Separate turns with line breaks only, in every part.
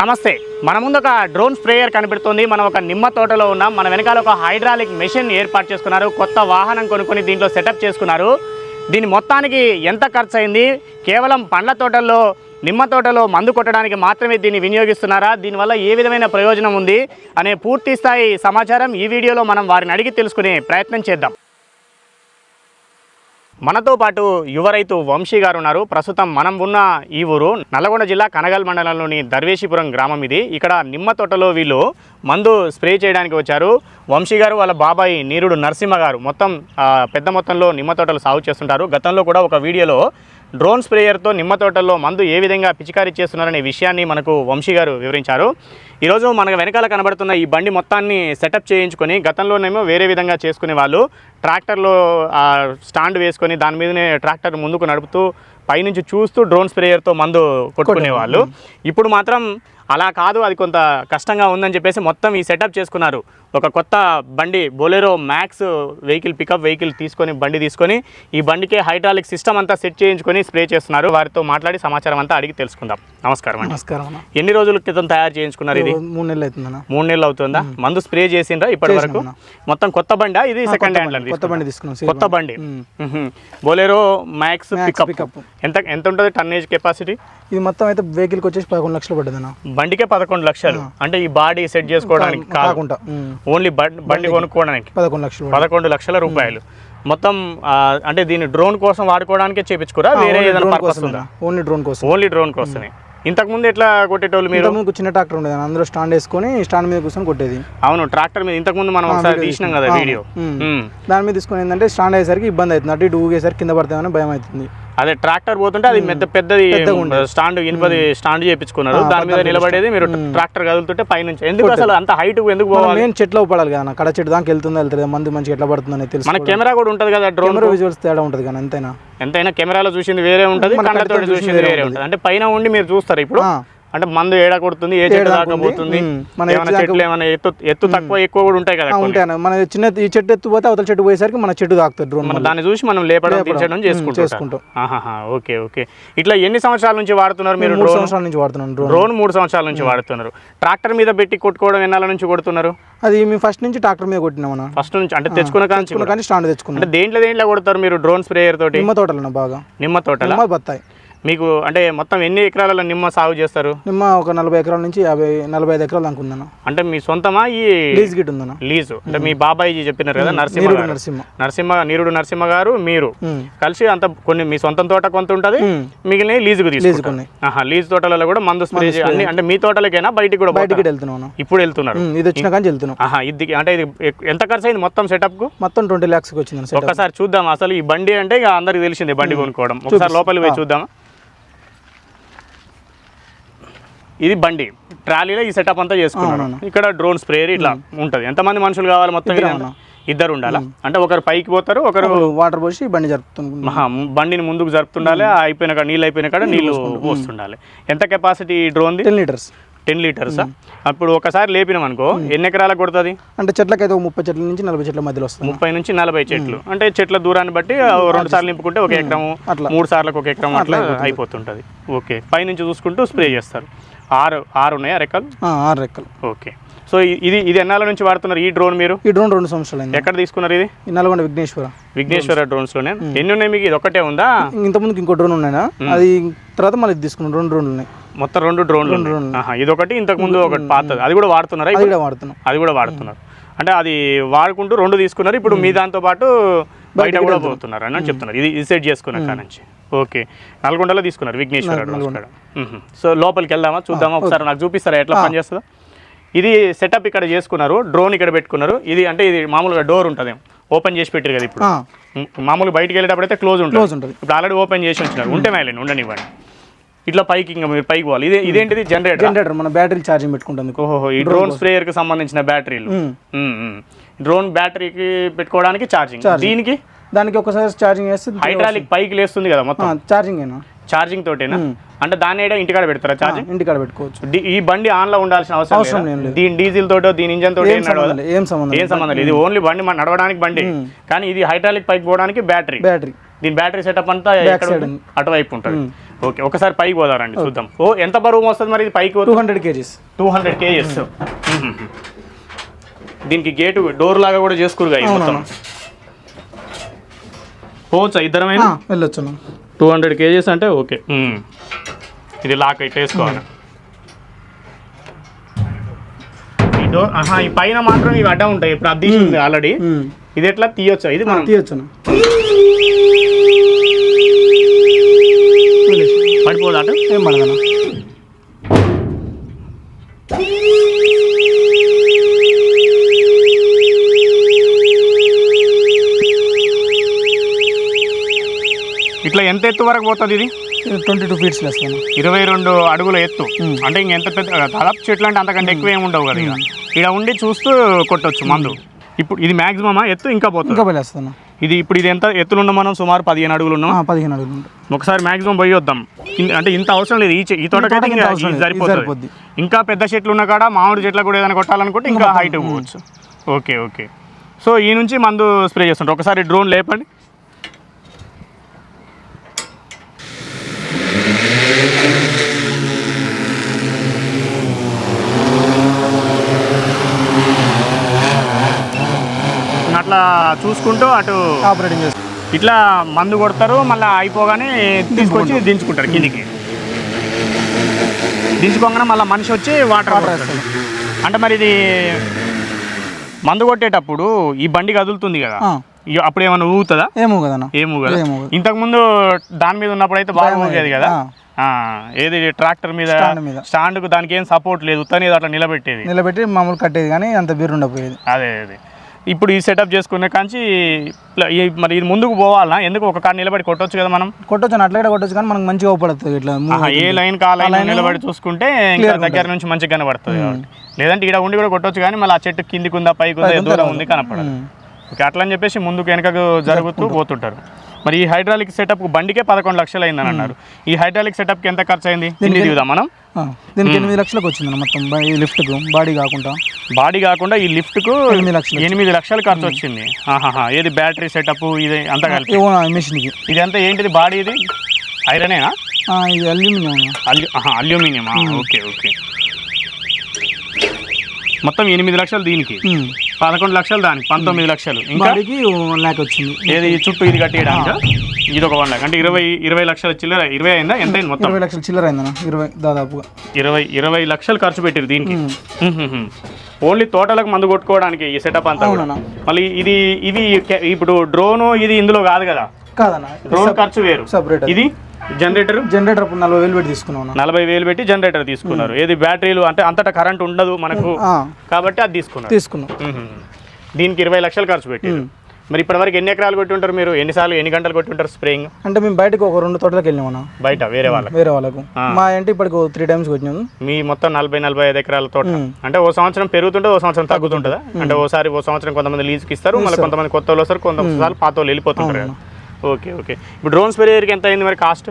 నమస్తే. మన ముందు ఒక డ్రోన్ స్ప్రేయర్ కనిపెడుతుంది. మనం ఒక నిమ్మ తోటలో ఉన్నాం. మన వెనకాల ఒక హైడ్రాలిక్ మెషిన్ ఏర్పాటు చేసుకున్నారు. కొత్త వాహనం కొనుక్కొని దీంట్లో సెటప్ చేసుకున్నారు. దీని మొత్తానికి ఎంత ఖర్చు అయింది కేవలం పండ్ల తోటల్లో నిమ్మ తోటలో మందు కొట్టడానికి మాత్రమే దీన్ని వినియోగిస్తున్నారా? దీనివల్ల ఏ విధమైన ప్రయోజనం ఉంది? అనే పూర్తి స్థాయి సమాచారం ఈ వీడియోలో మనం వారిని అడిగి తెలుసుకునే ప్రయత్నం చేద్దాం. మనతో పాటు యువ రైతు వంశీ గారు ఉన్నారు ప్రస్తుతం మనం ఉన్న ఈ ఊరు నల్గొండ జిల్లా కనగల్ మండలంలోని దర్వేశిపురం గ్రామం ఇది. ఇక్కడ నిమ్మ తోటలో వీళ్ళు మందు స్ప్రే చేయడానికి వచ్చారు. వంశీ గారు వాళ్ళ బాబాయ్ నీరుడు నరసింహ గారు మొత్తం పెద్ద మొత్తంలో నిమ్మ తోటలు సాగు చేస్తుంటారు. గతంలో కూడా ఒక వీడియోలో డ్రోన్ స్ప్రేయర్తో నిమ్మ తోటల్లో మందు ఏ విధంగా పిచికారీ చేస్తున్నారనే విషయాన్ని మనకు వంశీ గారు వివరించారు. ఈరోజు మనకు వెనకాల కనబడుతున్న ఈ బండి మొత్తాన్ని సెటప్ చేయించుకొని గతంలోనేమో వేరే విధంగా చేసుకునే వాళ్ళు ట్రాక్టర్లో స్టాండ్ వేసుకొని దాని మీదనే ట్రాక్టర్ ముందుకు నడుపుతూ పైనుంచి చూస్తూ డ్రోన్ స్ప్రేయర్తో మందు కొట్టుకునేవాళ్ళు ఇప్పుడు మాత్రం అలా కాదు అది కొంత కష్టంగా ఉందని చెప్పేసి మొత్తం ఈ సెటప్ చేసుకున్నారు. ఒక కొత్త బండి Bolero Max vehicle pickup vehicle తీసుకొని బండి తీసుకొని ఈ బండికే హైడ్రాలిక్ సిస్టమ్ అంతా సెట్ చేయించుకొని స్ప్రే చేస్తున్నారు. వారితో మాట్లాడి సమాచారం అంతా అడిగి తెలుసుకుందాం. నమస్కారం అండి.
నమస్కారం
ఎన్ని రోజుల క్రితం తయారు చేయించుకున్నారు ఇది?
మూడు నెలలు అవుతుందన్న.
మూడు నెలలు అవుతుందా? మందు స్ప్రే చేసిండ్రా ఇప్పటి వరకు? మొత్తం కొత్త బండా? ఇది సెకండ్ హ్యాండ్
కొత్త బండి. తీసుకున్నాం.
కొత్త బండి. Bolero Max pickup. ఎంత ఎంత ఉంటుంది టన్నేజ్ కెపాసిటీ
ఇది మొత్తం అయితే వెహికల్కి వచ్చేసి పదకొండు లక్షలు పడ్డదన్న.
బండికే పదకొండు లక్షలు. అంటే ఈ బాడీ సెట్ చేసుకోవడానికి
కాకుండా.
ఓన్లీ బండి కొనుక్కోవడానికి.
పదకొండు లక్షలు.
పదకొండు లక్షల రూపాయలు. మొత్తం అంటే దీన్ని డ్రోన్ కోసం వాడుకోవడానికే చేపించుకోరా? వేరే
ఓన్లీ
ఏదైనా
డ్రోన్
పర్పస్
కోసమే
ఉందా?
అన్న. ఓన్లీ డ్రోన్ కోసం
ఓన్లీ డ్రోన్ కోసమే. ఇంతకు ముందు ఎట్లా కొట్టేటోళ్ళు మీరు?
ఇంతకుముందు చిన్న ట్రాక్టర్ ఉండేది. అందులో స్టాండ్ వేసుకొని స్టాండ్ మీద కూర్చొని కొట్టేది.
అవును ట్రాక్టర్ మీద ఇంతకు ముందు మనం ఒకసారి తీసినాం కదా. వీడియో.
దాని మీద తీసుకొని ఏంటంటే స్టాండ్ అయ్యేసరికి ఇబ్బంది అవుతుంది. అటు ఇటు ఊగేసరికి కింద పడతామని భయం అవుతుంది.
అదే ట్రాక్టర్ పోతుంటే అది పెద్ద పెద్దది స్టాండ్ ఇనుపది స్టాండ్ చేపించుకున్నారు దాని మీద నిలబడేది మీరు ట్రాక్టర్ కదులుతుంటే పైనుంచి. ఎందుకు అసలు అంత హైట్ ఎందుకు పోవాలి?
మెయిన్ చెట్లో పడాలి కదా. కడ చెట్టు దాకా వెళ్తుందో వెళ్తుంది? మంది మంచిగా ఎట్లా పడుతుందని తెలుసు
మన కెమెరా కూడా ఉంటది కదా డ్రోన్
విజువల్స్ తేడా ఉంటుంది కానీ అంతేనా
ఎంతైనా కెమెరాలో చూసింది వేరే ఉంటది కళ్ళతో చూసింది వేరే ఉంటది. అంటే పైన ఉండి మీరు చూస్తారు ఇప్పుడు. అంటే మందు ఏడ కొడుతుంది? ఏ చెట్టు
ఏడ
దాకా
దాకా ఉంది.
పోతుంది?
ఉమ్. మన
చెట్లు ఏమైనా ఎత్తు ఎత్తు తక్కువ ఎక్కువ కూడా ఉంటాయి కదా.
ఉంటాయి. మన చిన్న ఈ చెట్టు ఎత్తు పోతే అవతల చెట్టు పోయేసరికి మన చెట్టు తాకుతుంది డ్రోన్
మన దాన్ని చూసి మనం లేపడం దించడం చేసుకుంటాం ఓకే ఓకే. ఇట్లా ఎన్ని సంవత్సరాల నుంచి వాడుతున్నారు మీరు
మూడు సంవత్సరాల నుంచి వాడుతున్నాను డ్రోన్.
డ్రోన్ మూడు సంవత్సరాల నుంచి వాడుతున్నారు. ట్రాక్టర్ మీద పెట్టి కొట్టుకోవడం ఎన్నాళ్ళ నుంచి కొడుతున్నారు?
అది మేము ఫస్ట్ నుంచి ట్రాక్టర్ మీద కొట్టినాం
ఫస్ట్ నుంచి అంటే తెచ్చుకున్న
కానీ స్టాండ్ తెచ్చుకున్నాం.
అంటే దేంట్లో దేంట్లో కొడతారు మీరు డ్రోన్ స్ప్రేయర్ తోటి?
నిమ్మ తోటలన్న బాగా.
నిమ్మ తోటల?
నిమ్మ బత్తాయి.
మీకు అంటే మొత్తం ఎన్ని ఎకరాలలో నిమ్మ సాగు చేస్తారు?
నిమ్మ ఒక నలభై ఎకరాల నుంచి యాభై నలభై ఐదు ఎకరాలు దాకా ఉందన్న.
అంటే మీ సొంతమా ఈ
లీజ్ గిట్ ఉందన్న.
లీజు? అంటే మీ బాబాయ్ చెప్పినారు కదా నరసింహ.
నరసింహ.
నరసింహ నీరుడు నరసింహ గారు మీరు. కలిసి అంత కొన్ని మీ సొంతం తోట కొంత ఉంటుంది. మిగిలిన లీజుకు ఆహా లీజ్ తోటలలో కూడా మందు స్ప్రే అన్ని అంటే మీ తోటలకైనా బయటికి కూడా
బయటికి
పోతారా?
వెళ్తున్నాం అన్న.
ఇప్పుడు వెళ్తున్నారు.
ఇది వచ్చిన కానీ వెళ్తున్నాం.
ఆహా ఇది అంటే ఇది ఎంత ఖర్చు అయింది మొత్తం సెటప్కు?
మొత్తం ట్వంటీ ల్యాక్స్కి వచ్చింది సెట్
ఒక్కసారి చూద్దాం అసలు ఈ బండి అంటే ఇక అందరికి తెలిసిందే బండి కొనుక్కోవడం. ఒకసారి లోపలికి పోయి చూద్దామా? ఇది బండి. ట్రాలీలో ఈ సెటప్ అంతా చేసుకున్నాను. ఇక్కడ డ్రోన్ స్ప్రేయర్ ఇట్లా ఉంటది. ఎంతమంది మనుషులు కావాలి మొత్తం
ఇద్దరే
ఉండాలా? అంటే ఒకరు పైకి పోతారు ఒకరు
వాటర్ పోసి బండి జరుపుతున్నాం
మహా బండిని ముందుకు జరుపుతుండాలి అయిపోయిన కాడ నీళ్ళు అయిపోయిన కాడ నీళ్ళు పోస్తుండాలి. ఎంత కెపాసిటీ డ్రోన్ది?
టెన్ లీటర్స్
టెన్ లీటర్స్ అప్పుడు ఒకసారి లేపినాం అనుకో ఎన్ని ఎకరాలకు కొడుతుంది?
అంటే చెట్లకైతే ముప్పై చెట్ల నుంచి నలభై చెట్ల మధ్యలో వస్తుంది.
ముప్పై నుంచి నలభై చెట్లు. అంటే చెట్ల దూరాన్ని బట్టి రెండు సార్లు నింపుకుంటే ఒక
అట్లా.
మూడు సార్లకు ఒక ఎకరం అట్లా అయిపోతుంటుంది. ఓకే. పైనుంచి చూసుకుంటూ స్ప్రే చేస్తారు. ఆరు ఆరు ఉన్నాయా రెక్కలు?
ఆరు రెక్కలు.
ఓకే. సో ఇది ఇది ఎన్నాళ్ళ నుంచి వాడుతున్నారు ఈ డ్రోన్ మీరు?
ఈ డ్రోన్ రెండు సంవత్సరాలు
ఎక్కడ తీసుకున్నారు ఇది?
నల్గొండ విఘ్నేశ్వర
విఘ్నేశ్వర డ్రోన్స్లోనే? ఎన్ని ఉన్నాయి మీకు? ఇది ఒకటే ఉందా?
ఇంతకుముందుకు ఇంకో డ్రోన్ ఉన్నాయా అది తర్వాత మళ్ళీ తీసుకున్నాం. రెండు డ్రోన్లు ఉన్నాయి.
మొత్తం రెండు డ్రోన్లు ఇది ఒకటి ఇంతకు ముందు ఒకటి పాతది. అది కూడా వాడుతున్నారా
అది? కూడా వాడుతున్నాం.
అది కూడా వాడుతున్నారు. అంటే అది వాడుకుంటూ రెండు తీసుకున్నారు. ఇప్పుడు మీ దాంతో పాటు బయట కూడా పోతున్నారు అని చెప్తున్నారు. ఇది సెట్ చేసుకున్న కాడ నుంచి. ఓకే. నల్గొండలో తీసుకున్నారు విఘ్నేశ్వర. సో లోపలికి వెళ్దామా? చూద్దామా? ఒకసారి నాకు చూపిస్తారా? ఎట్లా పనిచేస్తుందో ఇది సెటప్ ఇక్కడ చేసుకున్నారు డ్రోన్ ఇక్కడ పెట్టుకున్నారు. ఇది అంటే ఇది మామూలుగా డోర్ ఉంటుంది. ఓపెన్ చేసి పెట్టారు కదా ఇప్పుడు.
ఆ,
మ్, మామూలుగా బయటికి వెళ్ళేటప్పుడు అయితే క్లోజ్ ఉంటుంది.
క్లోజ్ ఉంటుంది.
ఇప్పుడు ఆల్రెడీ ఓపెన్ చేసి ఉంచినారు. ఉంటే మేలేండి ఉండనివ్వండి. ఇట్లా పైకి ఇంకా మీరు పైకి పోవాలి. ఇదే ఇదేంటిది? జనరేటర్.
జనరేటర్ మన బ్యాటరీ ఛార్జింగ్ పెట్టుకుంటుంది.
ఓహో ఈ డ్రోన్ స్ప్రేయర్కి సంబంధించిన బ్యాటరీలు. డ్రోన్ బ్యాటరీకి పెట్టుకోవడానికి ఛార్జింగ్. దీనికి
దానికి ఒకసారి ఛార్జింగ్ వేస్తే
హైడ్రాలిక్ పైకి లేస్తుంది కదా మొత్తం?
ఛార్జింగ్ అయినా
ఛార్జింగ్ తోటేనా? అంటే దాని ఏడా ఇంటికాడ పెడతారా ఛార్జింగ్
ఇంటికాడ పెట్టుకోవచ్చు.
ఈ బండి ఆన్లో ఉండాల్సిన అవసరం
అవసరం
లేదా? దీని డీజిల్ తోటో దీని ఇంజన్ తోటో
ఏం? సంబంధం ఏం సంబంధం
లేదు. ఇది ఓన్లీ బండి మన నడవడానికి బండి. కానీ ఇది హైడ్రాలిక్ పైకి పోవడానికి బ్యాటరీ
బ్యాటరీ
దీని బ్యాటరీ సెటప్ అంతా? అటువైపు ఉంటుంది. ఓకే ఒకసారి పైకి పోదారండి చూద్దాం. ఓ ఎంత బరువు వస్తుంది మరి ఇది పైకి?
Two hundred kgs
two hundred kgs దీనికి గేటు డోర్ లాగా కూడా చేసుకురు మొత్తం. పోవచ్చా? ఇద్దరమైనా
వెళ్ళొచ్చు
టూ హండ్రెడ్ కేజీస్ అంటే ఓకే. ఇది లాక్ అయితే వేసుకోవాలి. ఈ డోర్ ఆహా ఈ పైన మాత్రం ఇవి అడ్డం ఉంటాయి. ఇప్పుడు అది ఉంది ఆల్రెడీ. ఇది ఎట్లా? తీయొచ్చా? ఇది మనం
తీయొచ్చు
పడిపోదా అటు?
ఏం పడదన్న
ఇట్లా ఎంత ఎత్తు వరకు పోతుంది ఇది?
ట్వంటీ టూ ఫీట్స్ వేస్తాను
ఇరవై రెండు అడుగుల ఎత్తు. అంటే ఇంకెంత పెద్ద దాదాపు చెట్లు అంటే అంతకంటే ఎక్కువ ఏమి ఉండవు కదా ఇక. ఇక్కడ ఉండి చూస్తూ కొట్టొచ్చు మందు. ఇప్పుడు ఇది మాక్సిమమా ఎత్తు ఇంకా పోతుంది.
ఇంకా
ఇది ఇప్పుడు ఇది ఎంత ఎత్తులు ఉన్నాం మనం? సుమారు పదిహేను అడుగులు ఉన్నాం
పదిహేను అడుగులు
ఒకసారి మాక్సిమం పోయి వద్దాం. అంటే ఇంత అవసరం లేదు. ఈ ఈ తోటకైతే. ఇది సరిపోతుంది. ఇంకా పెద్ద చెట్లు ఉన్న కాడ మామిడి చెట్లకు కూడా ఏదైనా కొట్టాలనుకుంటే ఇంకా హైట్ పోవచ్చు. Okay okay. సో ఈ నుంచి మందు స్ప్రే చేస్తుంటారు. ఒకసారి డ్రోన్ లేపండి. అట్లా చూసుకుంటూ అటు
ఆపరేటింగ్ చేస్తాను
ఇట్లా మందు కొడతారు మళ్ళీ అయిపోగానే తీసుకొచ్చి దించుకుంటారు. కిందికి. దించుకోగానే మళ్ళీ మనిషి వచ్చి వాటర్
వాటర్
అంటే మరి ఇది మందు కొట్టేటప్పుడు ఈ బండి కదులుతుంది కదా. అప్పుడు ఏమైనా ఊగుతుందా?
ఏమో కదన్న
ఏమూ కదా. ఇంతకు ముందు దాని మీద ఉన్నప్పుడు అయితే బాగా ఊగేది. కదా? ఏది ట్రాక్టర్ మీద?
స్టాండ్ మీద.
స్టాండ్కు దానికి ఏం సపోర్ట్ లేదు. ఉత్తని అట్లా నిలబెట్టేది.
నిలబెట్టి మామూలు కట్టేది కానీ అంత బీరు ఉండపోయేది
అదే అదే. ఇప్పుడు ఈ సెటప్ చేసుకునే కాంచి మరి ఇది ముందుకు పోవాలా? ఎందుకు ఒక కాడ నిలబడి కొట్టొచ్చు కదా మనం?
కొట్టొచ్చు అట్లా కూడా కొట్టొచ్చు కానీ మనకు మంచిగా ఉపడుతుంది ఇట్లా
ఏ. లైన్ కా లైన్ నిలబడి చూసుకుంటే ఇంకా దగ్గర నుంచి మంచిగా కనబడుతుంది లేదంటే ఇక్కడ ఉండి కూడా కొట్టొచ్చు కానీ మళ్ళీ ఆ చెట్టు కిందికి ఉందా పైకి ఉందా దూరం? ఉంది కనపడదు. ఓకే అట్లా అని చెప్పేసి ముందుకు వెనకకు జరుగుతూ పోతుంటారు. మరి ఈ హైడ్రాలిక్ సెటప్ బండికే పదకొండు లక్షలు అయిందని అన్నారు. ఈ హైడ్రాలిక్ సెటప్కి ఎంత ఖర్చు అయింది? దీన్ని దిగుదాం మనం?
దీనికి ఎనిమిది లక్షలకు వచ్చింది మొత్తం ఈ లిఫ్ట్కు బాడీ కాకుండా.
బాడీ కాకుండా ఈ లిఫ్ట్కు
ఎనిమిది లక్షలు
ఎనిమిది లక్షలు ఖర్చు వచ్చింది. ఏది బ్యాటరీ సెటప్ ఇది అంతా కలిపి?
మిషన్కి
ఇది అంతా ఏంటిది బాడీ ఇది? ఐరనేనా?
ఇది aluminium
alu aluminium okay okay. మొత్తం ఎనిమిది లక్షలు దీనికి. పదకొండు లక్షలు దానికి పంతొమ్మిది లక్షలు. ఇంకా?
వన్ ల్యాక్ వచ్చింది.
ఏది చుట్టూ ఇది కట్టేయడానికి? ఇది ఒక వన్ లాక్ అంటే ఇరవై ఇరవై లక్షల చిల్లర ఇరవై అయిందా? ఎంత అయింది మొత్తం?
ఇరవై లక్షల చిల్లర అయిందన్న ఇరవై దాదాపుగా.
ఇరవై ఇరవై లక్షలు ఖర్చు పెట్టారు దీనికి. ఓన్లీ తోటలకు మందు కొట్టుకోవడానికి ఈ సెటప్ అంతా. మళ్ళీ ఇది ఇది ఇప్పుడు డ్రోన్ ఇది ఇందులో కాదు కదా?
కాదన్న.
డ్రోన్ ఖర్చు వేరు.
సపరేట్
ఇది? జనరేటర్?
జనరేటర్ అప్పుడు నలభై వేలు పెట్టి తీసుకున్నాం అన్న.
నలభై వేలు పెట్టి జనరేటర్ తీసుకున్నారు. ఏది బ్యాటరీలు అంటే అంతటా కరెంట్ ఉండదు మనకు. కాబట్టి అది తీసుకున్నారు.
తీసుకున్నాం.
దీనికి ఇరవై లక్షలు ఖర్చు పెట్టారు. మరి ఇప్పటివరకు ఎన్ని ఎకరాలు కొట్టి ఉంటారు మీరు? ఎన్నిసార్లు ఎన్ని గంటలు కొట్టి ఉంటారు స్ప్రేయింగ్?
అంటే మేము బయటకు ఒక రెండు తోటలకు వెళ్ళామన్న
బయట వేరే వాళ్ళకి?
వేరే వాళ్ళకు. మా ఇంటి ఇప్పటికి త్రీ టైమ్స్ వచ్చినాము
మీ మొత్తం నలభై నలభై ఐదు ఎకరాల తోట. అంటే ఓ సంవత్సరం పెరుగుతుంటే ఓ సంవత్సరం తగ్గుతుంటుందా? అంటే ఓసారి ఓ సంవత్సరం కొంతమంది లీజ్కి ఇస్తారు మళ్ళీ కొంతమంది కొత్త వాళ్ళు వస్తారు కొంతమంది పాత వాళ్ళు వెళ్ళిపోతుంటారు ఓకే ఓకే. ఇప్పుడు డ్రోన్ స్ప్రేయర్కి ఎంత అయింది మరి కాస్ట్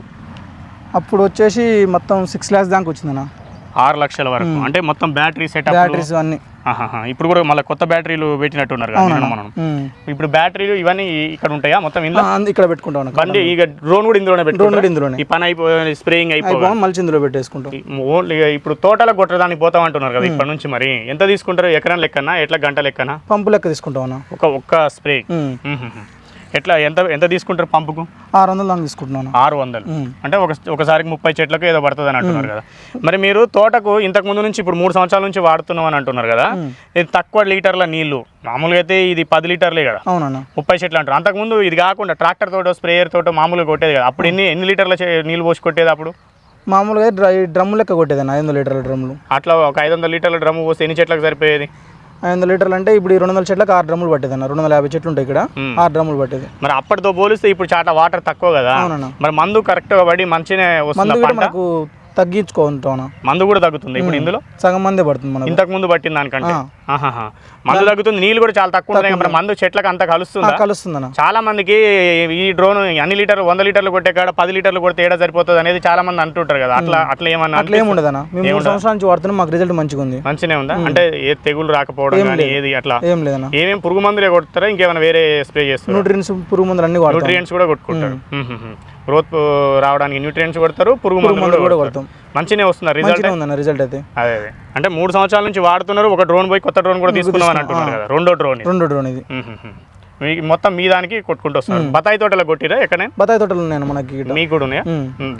అప్పుడు వచ్చేసి మొత్తం సిక్స్ ల్యాక్స్ దాకా వచ్చిందన్న.
ఆరు లక్షల వరకు. అంటే మొత్తం బ్యాటరీ సెటప్
బ్యాటరీస్ అన్ని.
ఇప్పుడు కూడా మళ్ళీ కొత్త బ్యాటరీలు పెట్టినట్టున్నారు కదా నిన్న మనం. ఇప్పుడు బ్యాటరీలు ఇవన్నీ ఇక్కడ ఉంటాయా? మొత్తం ఇందులో?
ఇక్కడ పెట్టుకుంటాం.
బండి ఇక డ్రోన్ కూడా ఇందులోనే
డ్రోన్? కూడా ఇందులోనే.
ఈ పని అయిపోయి స్ప్రేయింగ్ అయిపోయి
మళ్ళీ ఇందులో పెట్టేసుకుంటాం.
ఓన్లీ ఇప్పుడు తోటలకు కొట్టడానికి పోతాం అంటున్నారు కదా ఇప్పటి నుంచి మరి. ఎంత తీసుకుంటారు? ఎకరం లెక్కనా? ఎట్లా గంట లెక్కనా?
పంపు లెక్క తీసుకుంటాం
ఒక ఒక్క స్ప్రే. ఎట్లా ఎంత ఎంత తీసుకుంటారు పంపుకు?
ఆరు వందలు దాకా తీసుకుంటున్నాం అన్న.
ఆరు వందలు. అంటే ఒక ఒకసారికి ముప్పై చెట్లకు ఏదో పడుతుంది అని అంటున్నారు కదా. మరి మీరు తోటకు ఇంతకు ముందు నుంచి ఇప్పుడు మూడు సంవత్సరాల నుంచి వాడుతున్నాం అని అంటున్నారు కదా. ఇది తక్కువ లీటర్ల నీళ్ళు మామూలుగా అయితే ఇది పది లీటర్లే కదా.
అవునన్న.
ముప్పై చెట్లు అంటారు అంతకుముందు ఇది కాకుండా ట్రాక్టర్ తోటో స్ప్రేయర్ తోటో మామూలుగా కొట్టేది కదా. అప్పుడు ఎన్ని ఎన్ని లీటర్ల నీళ్ళు పోసి కొట్టేది అప్పుడు?
మామూలుగా డ్రై డ్రమ్ము లెక్క కొట్టేదన్న ఐదు వందల లీటర్ల డ్రమ్ములు.
అట్లా ఒక ఐదు వందల లీటర్ల డ్రమ్ము పోస్తే ఎన్ని చెట్లకు సరిపోయేది?
ఐదు వందల లీటర్లు అంటే ఇప్పుడు ఈ రెండు వందల చెట్లకు ఆరు డ్రమ్ములు పట్టేదన్న రెండు వందల యాభై చెట్లు ఉంటాయి ఇక్కడ. ఆరు డ్రమ్ములు పట్టేది.
మరి అప్పటితో పోలిస్తే ఇప్పుడు చాలా వాటర్ తక్కువ కదా.
అవునన్న.
మరి మందు కరెక్ట్గా పడి మంచిగానే వస్తుంది
మందు కూడా మనకు తగ్గించుకుంటాం అన్న.
మందు కూడా తగ్గుతుంది ఇప్పుడు ఇందులో?
సగం మందే పడుతుంది మనకు.
ఇంతకు ముందు పట్టిన దానికంటే. మందు తగ్గుతుంది నీళ్ళు కూడా చాలా తక్కువ ఉన్నాయి మరి మందు చెట్లకు అంత కలుస్తుందా?
కలుస్తుందన్న.
చాలా మందికి ఈ డ్రోన్ అన్ని లీటర్లు వంద లీటర్లు కొట్టే కాడ పది లీటర్లు కొడితే ఏడా సరిపోతుంది అనేది చాలా మంది అంటుంటారు కదా. అట్లా అట్లా ఏమన్నా
అట్లా ఏమి ఉండదన్న. మేము సంవత్సరాల నుంచి వాడుతున్నాం మాకు రిజల్ట్ మంచిగా ఉంది.
మంచినే ఉందా? అంటే ఏ తెగులు రాకపోవడం కానీ ఏది అట్లా?
ఏం లేదన్న.
ఏమేం పురుగు మందులే కొడతారా? ఇంకేమైనా వేరే స్ప్రే చేస్తారు?
న్యూట్రియన్స్ పురుగు మందులు అన్ని వాడతాం.
న్యూట్రియంట్స్ కూడా కొట్టుకుంటారు. గ్రోత్ రావడానికి న్యూట్రియంట్స్ కొడతారు పురుగు మందులు కూడా
కూడా
కొడతారు. మంచినే వస్తున్నారు రిజల్ట్
ఉందన్న రిజల్ట్ అయితే.
అదే అదే. అంటే మూడు సంవత్సరాల నుంచి వాడుతున్నారు ఒక డ్రోన్ పోయి కొత్త డ్రోన్ కూడా తీసుకున్నాం అని అంటున్నారు కదా రెండో డ్రోన్.
రెండు డ్రోన్ ఇది.
మీకు మొత్తం మీ దానికి కొట్టుకుంటూ వస్తున్నారు. బతాయి తోటలో కొట్టిరా ఎక్కడనే?
బత్తాయి తోటలు ఉన్నాయన్న మనకి.
మీకు కూడా ఉన్నాయా.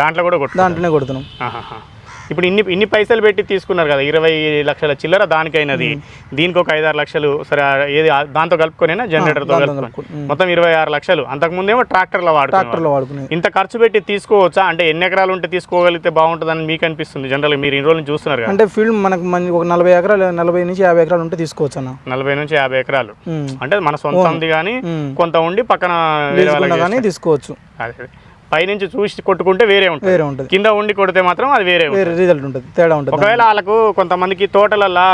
దాంట్లో కూడా కొట్టు
దాంట్లోనే కొడుతున్నాం.
ఇప్పుడు ఇన్ని ఇన్ని పైసలు పెట్టి తీసుకున్నారు కదా ఇరవై లక్షల చిల్లర దానికైనది. దీనికి ఒక ఐదారు లక్షలు సరే ఏది దాంతో కలుపుకొనేనా? జనరేటర్తో కలుపుకొని.
కలుపుకొని.
మొత్తం ఇరవై ఆరు లక్షలు. అంతకుముందేమో ట్రాక్టర్లో వాడుతున్నారు
ట్రాక్టర్లో వాడుకునేది.
ఇంత ఖర్చు పెట్టి తీసుకోవచ్చా? అంటే ఎన్ని ఎకరాలు ఉంటే తీసుకోగలిగితే బాగుంటుందని మీకు అనిపిస్తుంది జనరల్గా మీరు ఇన్ని రోజులు చూస్తున్నారు
అంటే ఫీల్డ్ మనకు ఒక నలభై ఎకరాలు నలభై నుంచి యాభై ఎకరాలు ఉంటే తీసుకోవచ్చు అన్న
నలభై నుంచి యాభై ఎకరాలు. అంటే మన సొంత ఉంది కానీ. కొంత ఉండి పక్కన వేరే
తీసుకున్నా
వాళ్ళకి
కానీ తీసుకోవచ్చు.
అదే. పైనుంచి చూసి కొట్టుకుంటే వేరే ఉంటుంది.
వేరే ఉంటుంది.
కింద ఉండి కొడితే మాత్రం అది వేరే
వేరే రిజల్ట్ ఉంటుంది. తేడా ఉంటుంది.
ఒకవేళ వాళ్ళకు కొంతమందికి తోటలల్లా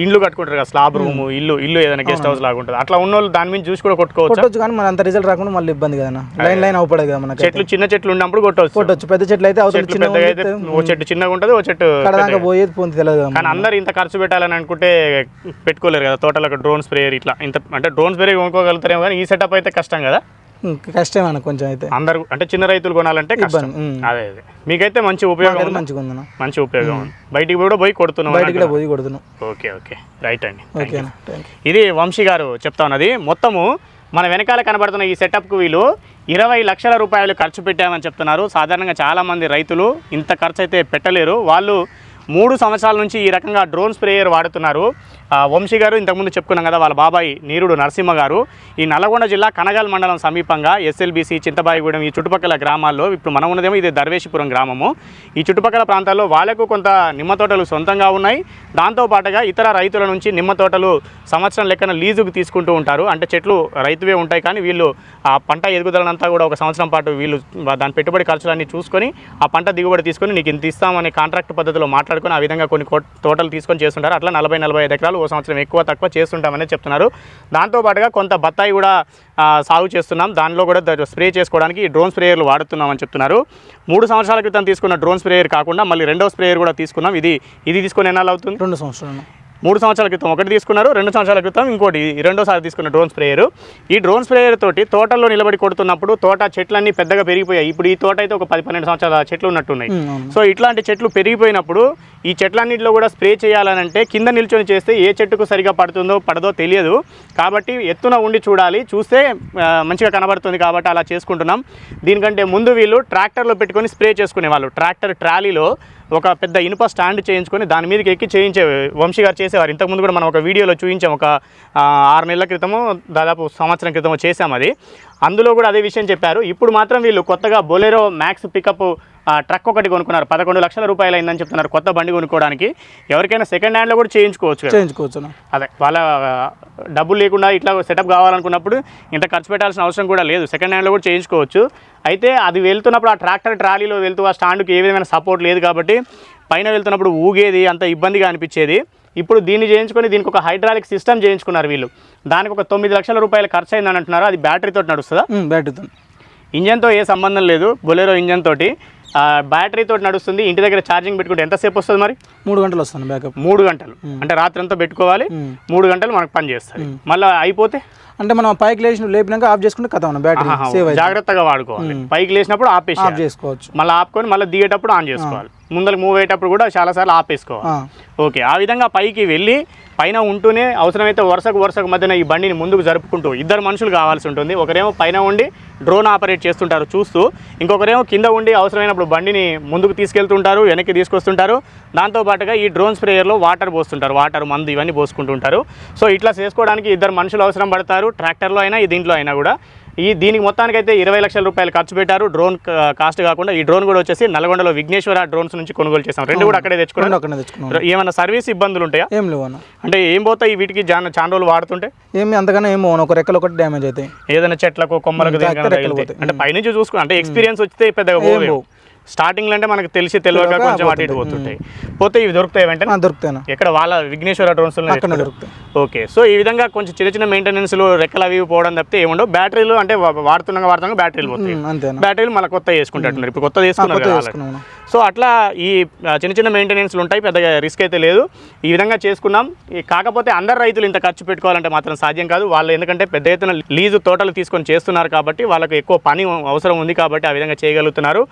ఇండ్లు కట్టుకుంటారు కదా స్లాబ్ రూమ్ ఇల్లు ఇల్లు ఏదైనా గెస్ట్ హౌస్ లాగా ఉంటుంది. అట్లా ఉన్న వాళ్ళు దాని మీద చూసి కూడా కొట్టుకోవచ్చు?
కొట్టొచ్చు కానీ మన అంత రిజల్ట్ రాకుండా మళ్ళీ ఇబ్బంది కదన్న లైన్ లైన్ అవపడదు కదా మనకి
చెట్లు చిన్న చెట్లు ఉన్నప్పుడు కొట్టవచ్చు
కొట్టొచ్చు. పెద్ద చెట్లు అయితే చిన్న
పెద్దగా అయితే ఓ చెట్టు చిన్నగా ఉంటుంది ఓ చెట్టు
కడదాకా పోయేది పోంది తెలియదు కదా
కానీ అందరు ఇంత ఖర్చు పెట్టాలని అనుకుంటే పెట్టుకోలేరు కదా. తోటలకు డ్రోన్ స్ప్రేయర్ ఇట్లా. ఇంత అంటే డ్రోన్ స్ప్రే కొనుక్కోగలుగుతారేమో కానీ ఈ సెటప్ అయితే కష్టం కదా.
కష్టమే అన్న కొంచెం అయితే.
అందరు అంటే చిన్న రైతులు కొనాలంటే కష్టం. అదే అదే. మీకైతే మంచి ఉపయోగం ఉంది?
మంచిగా ఉందన్న.
మంచి ఉపయోగం ఉంది? బయటికి కూడా పోయి కొడుతున్నాం
బయటికి కూడా పోయి కొడుతున్నాం.
Okay okay. రైట్ అండి.
ఓకే
ఇది వంశీ గారు చెప్తా ఉన్నది. మొత్తము మన వెనకాల కనబడుతున్న ఈ సెటప్కు వీళ్ళు ఇరవై లక్షల రూపాయలు ఖర్చు పెట్టామని చెప్తున్నారు. సాధారణంగా చాలామంది రైతులు ఇంత ఖర్చు అయితే పెట్టలేరు. వాళ్ళు మూడు సంవత్సరాల నుంచి ఈ రకంగా డ్రోన్ స్ప్రేయర్ వాడుతున్నారు. వంశీ గారు ఇంతకుముందు చెప్పుకున్నాం కదా వాళ్ళ బాబాయ్ నీరుడు నరసింహ గారు. ఈ నల్గొండ జిల్లా కనగల్ మండలం సమీపంగా ఎస్ఎల్బీసీ చింతబాయిగూడెం ఈ చుట్టుపక్కల గ్రామాల్లో ఇప్పుడు మనం ఉన్నదేమో ఇది దర్వేషిపురం గ్రామము. ఈ చుట్టుపక్కల ప్రాంతాల్లో వాళ్ళకు కొంత నిమ్మ తోటలు సొంతంగా ఉన్నాయి. దాంతో పాటుగా ఇతర రైతుల నుంచి నిమ్మ తోటలు సంవత్సరం లెక్కన లీజుకు తీసుకుంటూ ఉంటారు. అంటే చెట్లు రైతువే ఉంటాయి కానీ వీళ్ళు ఆ పంట ఎదుగుదలనంతా కూడా ఒక సంవత్సరం పాటు వీళ్ళు దాని పెట్టుబడి ఖర్చులన్నీ చూసుకొని ఆ పంట దిగుబడి తీసుకొని నీకు ఇంత ఇస్తామనే కాంట్రాక్ట్ పద్ధతిలో మాట్లాడుకొని ఆ విధంగా కొన్ని తోటలు తీసుకొని చేస్తుంటారు. అట్లా నలభై నలభై ఐదు ఎకరాలు ఓ సంవత్సరం ఎక్కువ తక్కువ చేస్తుంటామని చెప్తున్నారు. దాంతోపాటుగా కొంత బత్తాయి కూడా సాగు చేస్తున్నాం. దానిలో కూడా స్ప్రే చేసుకోవడానికి డ్రోన్ స్ప్రేయర్లు వాడుతున్నామని చెప్తున్నారు. మూడు సంవత్సరాల క్రితం తీసుకున్న డ్రోన్ స్ప్రేయర్ కాకుండా మళ్ళీ రెండో స్ప్రేయర్ కూడా తీసుకున్నాం. ఇది ఇది తీసుకొని ఎన్నాళ్ళు అవుతుంది?
రెండు సంవత్సరాలు
మూడు సంవత్సరాల క్రితం ఒకటి తీసుకున్నారు రెండు సంవత్సరాల క్రితం ఇంకోటి. రెండోసారి తీసుకున్న డ్రోన్ స్ప్రేయర్. ఈ డ్రోన్ స్ప్రేయర్ తోటి తోటల్లో నిలబడి కొడుతున్నప్పుడు తోట చెట్లన్నీ పెద్దగా పెరిగిపోయాయి. ఇప్పుడు ఈ తోట అయితే ఒక పది పన్నెండు సంవత్సరాల చెట్లు ఉన్నట్టున్నాయి. సో ఇట్లాంటి చెట్లు పెరిగిపోయినప్పుడు ఈ చెట్లన్నింటిలో కూడా స్ప్రే చేయాలనంటే కింద నిల్చొని చేస్తే ఏ చెట్టుకు సరిగా పడుతుందో పడదో తెలియదు. కాబట్టి ఎత్తున ఉండి చూడాలి. చూస్తే మంచిగా కనబడుతుంది కాబట్టి అలా చేసుకుంటున్నాం. దీనికంటే ముందు వీళ్ళు ట్రాక్టర్లో పెట్టుకొని స్ప్రే చేసుకునే వాళ్ళు ట్రాక్టర్ ట్రాలీలో ఒక పెద్ద ఇనుప స్టాండ్ చేయించుకొని దాని మీదకి ఎక్కి చేయించే వంశీ గారు చేసేవారు. ఇంతకుముందు కూడా మనం ఒక వీడియోలో చూపించాం. ఒక ఆరు నెలల క్రితము దాదాపు సంవత్సరం క్రితము చేసాం అది. అందులో కూడా అదే విషయం చెప్పారు. ఇప్పుడు మాత్రం వీళ్ళు కొత్తగా బొలెరో మ్యాక్స్ పికప్ ట్రక్ ఒకటి కొనుక్కున్నారు. పదకొండు లక్షల రూపాయలు అయిందని చెప్తున్నారు కొత్త బండి కొనుక్కోవడానికి. ఎవరికైనా సెకండ్ హ్యాండ్లో కూడా చేయించుకోవచ్చు
చేయించుకోవచ్చు
అదే వాళ్ళ డబ్బులు లేకుండా ఇట్లా సెటప్ కావాలనుకున్నప్పుడు ఇంత ఖర్చు పెట్టాల్సిన అవసరం కూడా లేదు. సెకండ్ హ్యాండ్లో కూడా చేయించుకోవచ్చు. అయితే అది వెళ్తున్నప్పుడు ఆ ట్రాక్టర్ ట్రాలీలో వెళ్తూ ఆ స్టాండ్కి ఏ విధమైన సపోర్ట్ లేదు కాబట్టి పైన వెళ్తున్నప్పుడు ఊగేది అంత ఇబ్బందిగా అనిపించేది. ఇప్పుడు దీన్ని చేయించుకొని దీనికి ఒక హైడ్రాలిక్ సిస్టమ్ చేయించుకున్నారు వీళ్ళు. దానికి ఒక తొమ్మిది లక్షల రూపాయలు ఖర్చు అయిందని అంటున్నారు. అది బ్యాటరీతో నడుస్తుందా?
బ్యాటరీతో
ఇంజన్తో ఏ సంబంధం లేదు. బొలెరో ఇంజన్ తోటి బ్యాటరీతో నడుస్తుంది. ఇంటి దగ్గర ఛార్జింగ్ పెట్టుకుంటే ఎంతసేపు వస్తుంది మరి?
మూడు గంటలు వస్తాను బ్యాకప్
మూడు గంటలు. అంటే రాత్రంతా పెట్టుకోవాలి.
ఉమ్.
మూడు గంటలు మనకు పని చేస్తుంది. మళ్ళీ అయిపోతే?
అంటే మనం పైకి లేచి లేపినాక ఆఫ్ చేసుకుంటే మన బ్యాటరీ సేవ్
జాగ్రత్తగా వాడుకోవాలి. పైకి లేచినప్పుడు ఆపేసి
ఆఫ్ చేసుకోవచ్చు.
మళ్ళీ ఆపుకొని మళ్ళీ దిగేటప్పుడు ఆన్ చేసుకోవాలి. ముందరకు మూవ్ అయ్యేటప్పుడు కూడా చాలాసార్లు ఆపేసుకోవాలి. ఓకే ఆ విధంగా పైకి వెళ్ళి పైన ఉంటూనే అవసరమైతే వరుసకు వరుసకు మధ్యన ఈ బండిని ముందుకు జరుపుకుంటూ ఇద్దరు మనుషులు కావాల్సి ఉంటుంది. ఒకరేమో పైన ఉండి డ్రోన్ ఆపరేట్ చేస్తుంటారు చూస్తూ ఇంకొకరేమో కింద ఉండి అవసరమైనప్పుడు బండిని ముందుకు తీసుకెళ్తుంటారు వెనక్కి తీసుకొస్తుంటారు. దాంతోపాటుగా ఈ డ్రోన్ స్ప్రేయర్లో వాటర్ పోస్తుంటారు. వాటర్ మందు ఇవన్నీ పోసుకుంటుంటారు. సో ఇట్లా చేసుకోవడానికి ఇద్దరు మనుషులు అవసరం పడతారు. ట్రాక్టర్లో అయినా దీంట్లో అయినా కూడా. ఈ దీనికి మొత్తానికైతే ఇరవై లక్షల రూపాయలు ఖర్చు పెట్టారు. డ్రోన్ కాస్ట్ కాకుండా ఈ డ్రోన్ కూడా వచ్చేసి నల్గొండలో విఘ్నేశ్వర డ్రోన్స్ నుంచి కొనుగోలు చేస్తాం రెండు కూడా అక్కడే తెచ్చుకున్నాం. ఏమైనా సర్వీస్ ఇబ్బందులు ఉంటాయా?
ఏం లేవు
అంటే ఏం పోతాయి వీటికి? చాలా రోజులు వాడుతుంటే?
ఏమి అంతగానే ఏమో ఒక రెక్కలు ఒకటి డ్యామేజ్ అవుతాయి.
ఏదైనా చెట్లకు కొమ్మలకు. అంటే పైనుంచి చూసుకుని అంటే ఎక్స్పీరియన్స్ వస్తే పెద్దగా
పోవు.
స్టార్టింగ్లో అంటే మనకు తెలిసి తెలియక కొంచెం అటు ఇటు పోతుంటాయి. పోతే ఇవి దొరుకుతాయి వెంటనే?
ఆ, దొరుకుతాయినా
ఎక్కడ? వాళ్ళ విఘ్నేశ్వర డ్రోన్స్
దొరుకుతాయి.
ఓకే. సో ఈ విధంగా కొంచెం చిన్న చిన్న మెయింటెనెన్స్లు రెక్కలు అవి పోవడం తప్పితే ఏముండవు. బ్యాటరీలు అంటే వాడుతున్నాగా వాడుతున్నాగా బ్యాటరీలు పోతాయి. బ్యాటరీలు మళ్ళీ కొత్త వేసుకుంటున్నారు ఇప్పుడు కొత్త.
చేసుకున్నాము
సో అట్లా ఈ చిన్న చిన్న మెయింటెనెన్స్లు ఉంటాయి. పెద్దగా రిస్క్ అయితే లేదు. ఈ విధంగా చేసుకున్నాం. కాకపోతే అందరు రైతులు ఇంత ఖర్చు పెట్టుకోవాలంటే మాత్రం సాధ్యం కాదు. వాళ్ళు ఎందుకంటే పెద్ద ఎత్తున లీజు తోటలు తీసుకొని చేస్తున్నారు కాబట్టి వాళ్ళకి ఎక్కువ పని అవసరం ఉంది కాబట్టి ఆ విధంగా చేయగలుగుతున్నారు.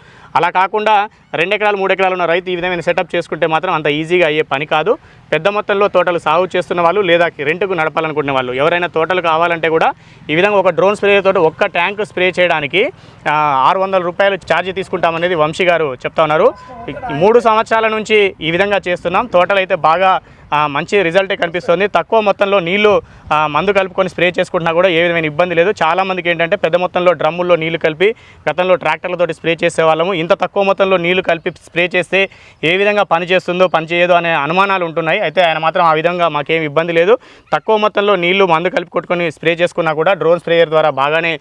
అలా కాకుండా రెండు ఎకరాలు మూడు ఎకరాలు ఉన్న రైతు ఈ విధమైన సెటప్ చేసుకుంటే మాత్రం అంత ఈజీగా అయ్యే పని కాదు. పెద్ద మొత్తంలో తోటలు సాగు చేస్తున్న వాళ్ళు లేదా రెంట్కు నడపాలనుకునే వాళ్ళు. ఎవరైనా తోటలు కావాలంటే కూడా ఈ విధంగా ఒక డ్రోన్ స్ప్రే తోటి ఒక్క ట్యాంక్ స్ప్రే చేయడానికి ఆరు వందల రూపాయలు ఛార్జ్ తీసుకుంటామనేది వంశీ గారు చెప్తా ఉన్నారు. మూడు సంవత్సరాల నుంచి ఈ విధంగా చేస్తున్నాం. తోటలు అయితే బాగా మంచి రిజల్టే కనిపిస్తుంది. తక్కువ మొత్తంలో నీళ్ళు మందు కలుపుకొని స్ప్రే చేసుకుంటున్నా కూడా ఏ విధమైన ఇబ్బంది లేదు. చాలామందికి ఏంటంటే పెద్ద మొత్తంలో డ్రమ్ముల్లో నీళ్ళు కలిపి గతంలో ట్రాక్టర్లతో స్ప్రే చేసే వాళ్ళము. ఇంత తక్కువ మొత్తంలో నీళ్ళు కలిపి స్ప్రే చేస్తే ఏ విధంగా పనిచేస్తుందో పనిచేయదో అనే అనుమానాలు ఉంటున్నాయి. అయితే ఆయన మాత్రం ఆ విధంగా మాకేం ఇబ్బంది లేదు. తక్కువ మొత్తంలో నీళ్ళు మందు కలిపి కొట్టుకొని స్ప్రే చేసుకున్నా కూడా డ్రోన్ స్ప్రేయర్ ద్వారా బాగానే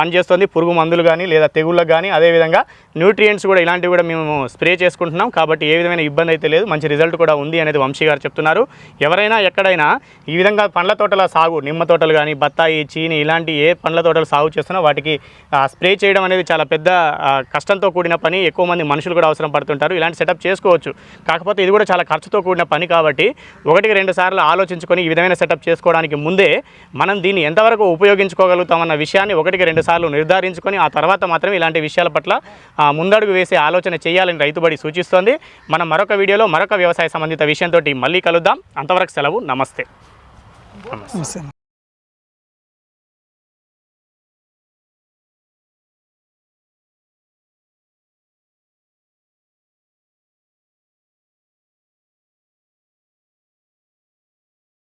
పనిచేస్తుంది పురుగు మందులు కానీ లేదా తెగుళ్ళకు కానీ అదేవిధంగా న్యూట్రియంట్స్ కూడా ఇలాంటివి కూడా మేము స్ప్రే చేసుకుంటున్నాం. కాబట్టి ఏ విధమైన ఇబ్బంది అయితే లేదు. మంచి రిజల్ట్ కూడా ఉంది అనేది వంశీ గారు చెప్తున్నారు. ఎవరైనా ఎక్కడైనా ఈ విధంగా పండ్ల తోటల సాగు నిమ్మ తోటలు కానీ బత్తాయి చీని ఇలాంటి ఏ పండ్ల తోటలు సాగు చేస్తున్నా వాటికి స్ప్రే చేయడం అనేది చాలా పెద్ద కష్టంతో కూడిన పని. ఎక్కువ మంది మనుషులు కూడా అవసరం పడుతుంటారు. ఇలాంటి సెటప్ చేసుకోవచ్చు. కాకపోతే ఇది కూడా చాలా ఖర్చుతో కూడిన పని కాబట్టి ఒకటికి రెండు సార్లు ఆలోచించుకొని ఈ విధమైన సెటప్ చేసుకోవడానికి ముందే మనం దీన్ని ఎంతవరకు ఉపయోగించుకోగలుగుతామన్న విషయాన్ని ఒకటికి రెండు సార్లు నిర్ధారించుకొని ఆ తర్వాత మాత్రం ఇలాంటి విషయాల పట్ల ముందడుగు వేసే ఆలోచన చేయాలని రైతుబడి సూచిస్తోంది. మనం మరొక వీడియోలో మరొక వ్యవసాయ సంబంధిత విషయంతో మళ్ళీ కలుద్దాం. అంతవరకు సెలవు. నమస్తే.
నమస్తే.